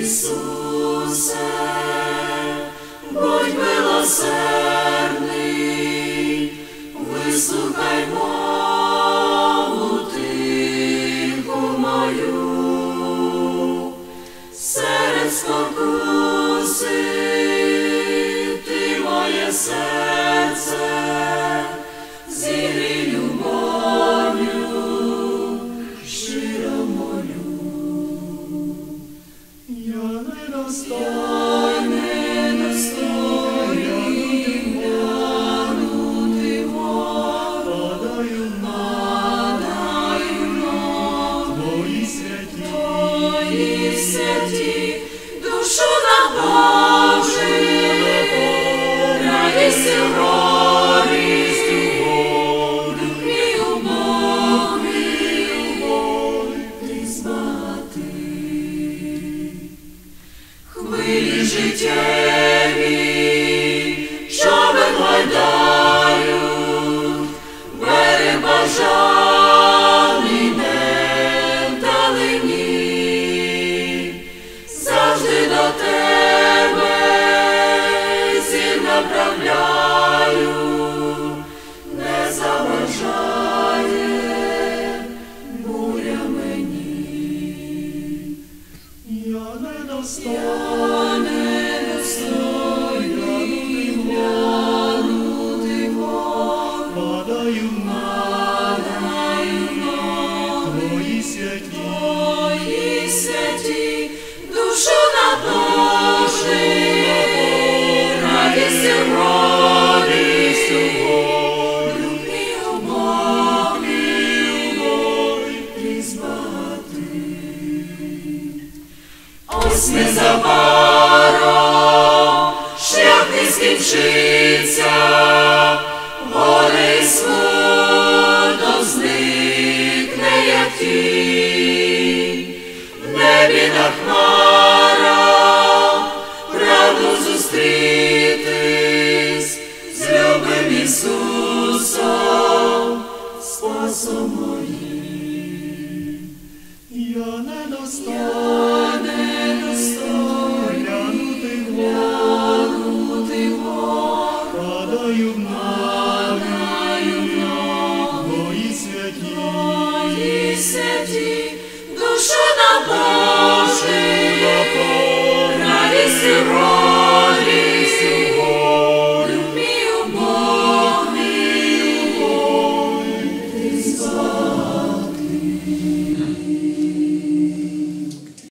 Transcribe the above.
Ісусе, будь милосердний, вислухай мову мою, серед спокуси твої святі, душу на душу Хвилі життєві, що вигладають, берег бажаний не вдалині, завжди до тебе зір направляю, не заважає буря мені. я не достойний, твої святі, душу набожи, радість у радість у дух мій убогий. Ось незабаром шлях не скінчиться, сивина хмара, прагну зустрітись з любим Ісусом, спасом моїм. Я не достану глянути вгору, ти падаю в нами, Твої святі, Твої святі.